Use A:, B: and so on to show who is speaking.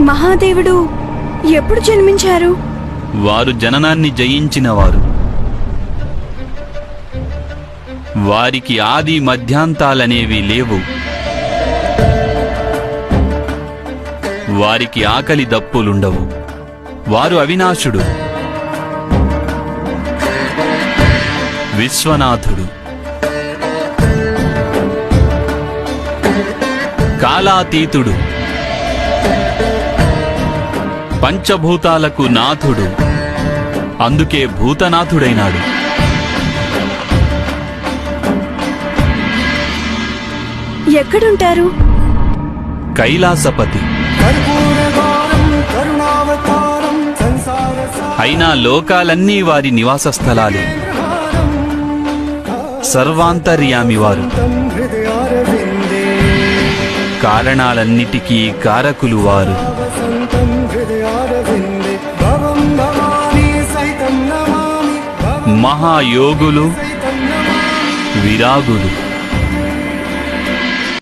A: మహాదేవుడు ఎప్పుడు జన్మించారు?
B: వారు జననాన్ని జయించినవారు. వారికి ఆది మధ్యాంతాలనేవి లేవు. వారికి ఆకలి దప్పులుండవు. వారు అవినాశుడు. విశ్వనాథుడు. కాలాతీతుడు. పంచభూతాలకు నాథుడు. అందుకే భూతనాథుడైనాడు.
A: ఎక్కడుంటారు?
B: కైలాసపతి. అయినా లోకాలన్నీ వారి నివాస స్థలాలే సర్వాంతర్యామి వారు
C: సారం హృదయారవిందే.
B: కారణాలన్నిటికీ కారకులు వారు. మహాయోగులు విరాగులు.